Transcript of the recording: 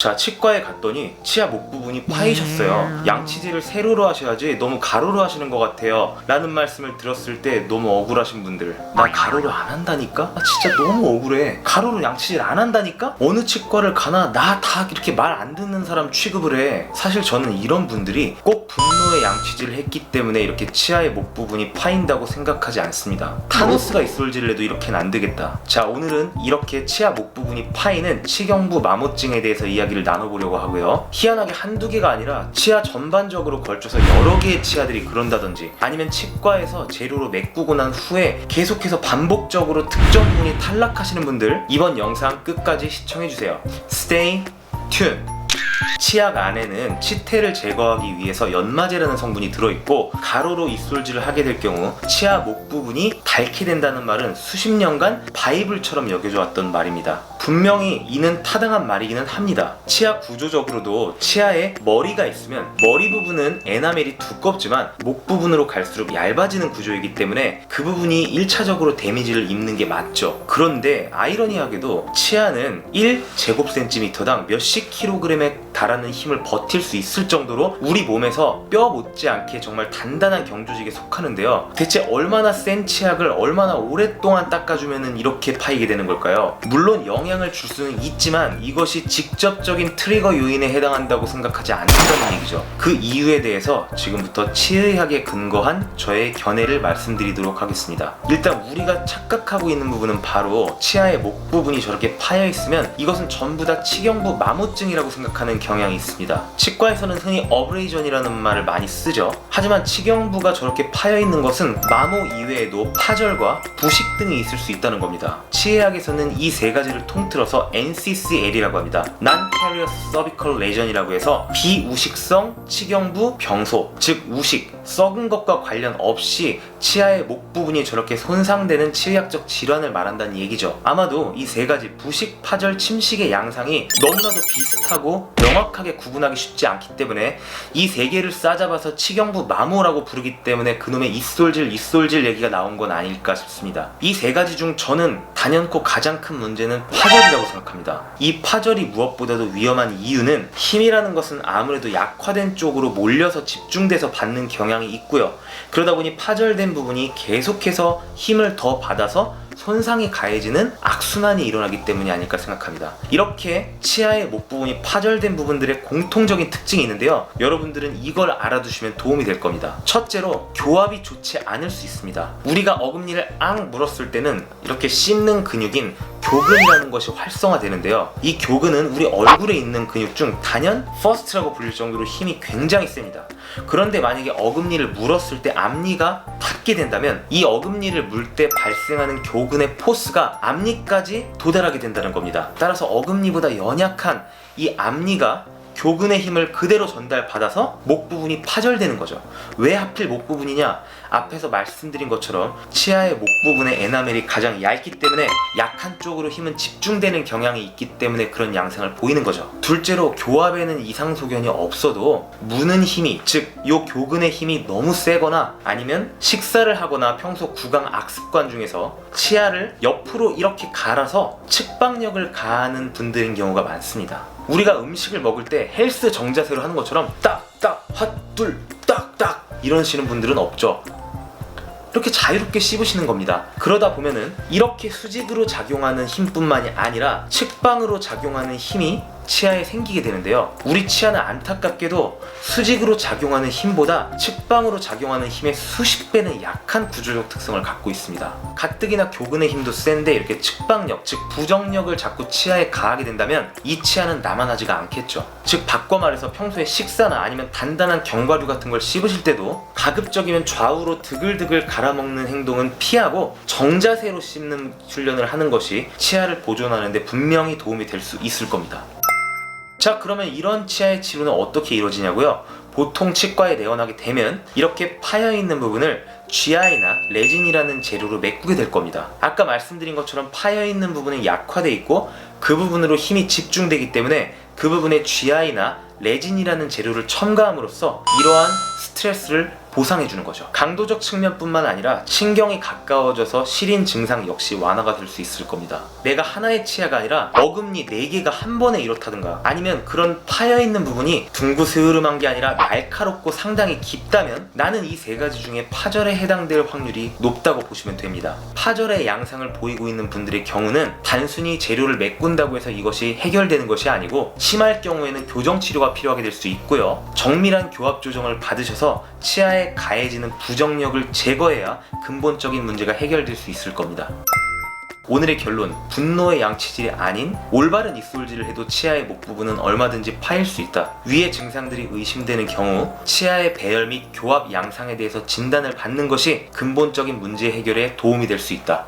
자 치과에 갔더니 치아 목 부분이 파이셨어요. 양치질을 세로로 하셔야지 너무 가로로 하시는 것 같아요. 라는 말씀을 들었을 때 너무 억울하신 분들. 나 가로로 안 한다니까? 나 진짜 너무 억울해. 가로로 양치질 안 한다니까? 어느 치과를 가나 나 다 이렇게 말 안 듣는 사람 취급을 해. 사실 저는 이런 분들이 꼭 분노의 양치질을 했기 때문에 이렇게 치아의 목 부분이 파인다고 생각하지 않습니다. 타노스가 이솔질을 해도 이렇게는 안 되겠다. 자 오늘은 이렇게 치아 목 부분이 파이는 치경부 마모증에 대해서 이야기 를 나눠보려고 하고요. 희한하게 한두 개가 아니라 치아 전반적으로 걸쳐서 여러 개의 치아들이 그런다든지 아니면 치과에서 재료로 메꾸고 난 후에 계속해서 반복적으로 특정 부분이 탈락하시는 분들 이번 영상 끝까지 시청해주세요. Stay tuned 치약 안에는 치태를 제거하기 위해서 연마제라는 성분이 들어있고 가로로 입술질을 하게 될 경우 치아 목 부분이 닳게 된다는 말은 수십 년간 바이블처럼 여겨져 왔던 말입니다. 분명히 이는 타당한 말이기는 합니다. 치아 구조적으로도 치아에 머리가 있으면 머리 부분은 에나멜이 두껍지만 목 부분으로 갈수록 얇아지는 구조이기 때문에 그 부분이 1차적으로 데미지를 입는 게 맞죠. 그런데 아이러니하게도 치아는 1제곱센티미터당 몇십 킬로그램에 달하는 힘을 버틸 수 있을 정도로 우리 몸에서 뼈 못지않게 정말 단단한 경조직에 속하는데요. 대체 얼마나 센 치약을 얼마나 오랫동안 닦아주면 이렇게 파이게 되는 걸까요? 물론 영향을 줄 수는 있지만 이것이 직접적인 트리거 요인에 해당한다고 생각하지 않는다는 얘기죠. 그 이유에 대해서 지금부터 치의학에 근거한 저의 견해를 말씀드리도록 하겠습니다. 일단 우리가 착각하고 있는 부분은 바로 치아의 목 부분이 저렇게 파여 있으면 이것은 전부 다 치경부 마모증이라고 생각하는 경향 이 있습니다. 치과에서는 흔히 어브레이전이라는 말을 많이 쓰죠. 하지만 치경부가 저렇게 파여 있는 것은 마모 이외에도 파절과 부식 등이 있을 수 있다는 겁니다. 치의학에서는 이 세 가지를 통틀어서 NCCL이라고 합니다. Non-Carious Cervical Lesion이라고 해서 비우식성 치경부 병소, 즉 우식, 썩은 것과 관련 없이 치아의 목 부분이 저렇게 손상되는 치의학적 질환을 말한다는 얘기죠. 아마도 이 세 가지 부식, 파절, 침식의 양상이 너무나도 비슷하고 명확하게 구분하기 쉽지 않기 때문에 이 세 개를 싸잡아서 치경부 마모라고 부르기 때문에 그놈의 이솔질 이솔질 얘기가 나온 건 아닐까 싶습니다. 이 세 가지 중 저는 단연코 가장 큰 문제는 파절이라고 생각합니다. 이 파절이 무엇보다도 위험한 이유는 힘이라는 것은 아무래도 약화된 쪽으로 몰려서 집중돼서 받는 경향 이 있고요. 그러다 보니 파절된 부분이 계속해서 힘을 더 받아서 손상이 가해지는 악순환이 일어나기 때문이 아닐까 생각합니다. 이렇게 치아의 목 부분이 파절된 부분들의 공통적인 특징이 있는데요. 여러분들은 이걸 알아두시면 도움이 될 겁니다. 첫째로 교합이 좋지 않을 수 있습니다. 우리가 어금니를 앙 물었을 때는 이렇게 씹는 근육인 교근이라는 것이 활성화되는데요. 이 교근은 우리 얼굴에 있는 근육 중 단연 퍼스트라고 불릴 정도로 힘이 굉장히 셉니다. 그런데 만약에 어금니를 물었을 때 앞니가 닿게 된다면 이 어금니를 물 때 발생하는 교근 의 포스가 앞니까지 도달하게 된다는 겁니다. 따라서 어금니보다 연약한 이 앞니가 교근의 힘을 그대로 전달받아서 목 부분이 파절되는 거죠. 왜 하필 목 부분이냐? 앞에서 말씀드린 것처럼 치아의 목 부분의 에나멜이 가장 얇기 때문에 약한 쪽으로 힘은 집중되는 경향이 있기 때문에 그런 양상을 보이는 거죠. 둘째로 교합에는 이상 소견이 없어도 무는 힘이 즉 요 교근의 힘이 너무 세거나 아니면 식사를 하거나 평소 구강 악습관 중에서 치아를 옆으로 이렇게 갈아서 측방력을 가하는 분들인 경우가 많습니다. 우리가 음식을 먹을 때 헬스 정자세로 하는 것처럼 딱딱 핫둘 딱딱 이러시는 분들은 없죠. 이렇게 자유롭게 씹으시는 겁니다. 그러다 보면은 이렇게 수직으로 작용하는 힘뿐만이 아니라 측방으로 작용하는 힘이 치아에 생기게 되는데요. 우리 치아는 안타깝게도 수직으로 작용하는 힘보다 측방으로 작용하는 힘의 수십 배는 약한 구조적 특성을 갖고 있습니다. 가뜩이나 교근의 힘도 센데 이렇게 측방력, 즉 부정력을 자꾸 치아에 가하게 된다면 이 치아는 남아나지가 않겠죠. 즉 바꿔 말해서 평소에 식사나 아니면 단단한 견과류 같은 걸 씹으실 때도 가급적이면 좌우로 드글드글 갈아먹는 행동은 피하고 정자세로 씹는 훈련을 하는 것이 치아를 보존하는데 분명히 도움이 될 수 있을 겁니다. 자 그러면 이런 치아의 치료는 어떻게 이루어지냐고요? 보통 치과에 내원하게 되면 이렇게 파여 있는 부분을 GI나 레진이라는 재료로 메꾸게 될 겁니다. 아까 말씀드린 것처럼 파여 있는 부분은 약화돼 있고 그 부분으로 힘이 집중되기 때문에 그 부분에 GI나 레진이라는 재료를 첨가함으로써 이러한 스트레스를 보상해주는 거죠. 강도적 측면뿐만 아니라 신경이 가까워져서 시린 증상 역시 완화가 될 수 있을 겁니다. 내가 하나의 치아가 아니라 어금니 4개가 한 번에 이렇다든가 아니면 그런 파여있는 부분이 둥구스름한 게 아니라 날카롭고 상당히 깊다면 나는 이 세 가지 중에 파절에 해당될 확률이 높다고 보시면 됩니다. 파절의 양상을 보이고 있는 분들의 경우는 단순히 재료를 메꾼다고 해서 이것이 해결되는 것이 아니고 심할 경우에는 교정 치료가 필요하게 될 수 있고요. 정밀한 교합 조정을 받으셔서 치아 에 가해지는 부정력을 제거해야 근본적인 문제가 해결될 수 있을 겁니다. 오늘의 결론 분노의 양치질이 아닌 올바른 입술질을 해도 치아의 목 부분은 얼마든지 파일 수 있다 위의 증상들이 의심되는 경우 치아의 배열 및 교합 양상에 대해서 진단을 받는 것이 근본적인 문제 해결에 도움이 될 수 있다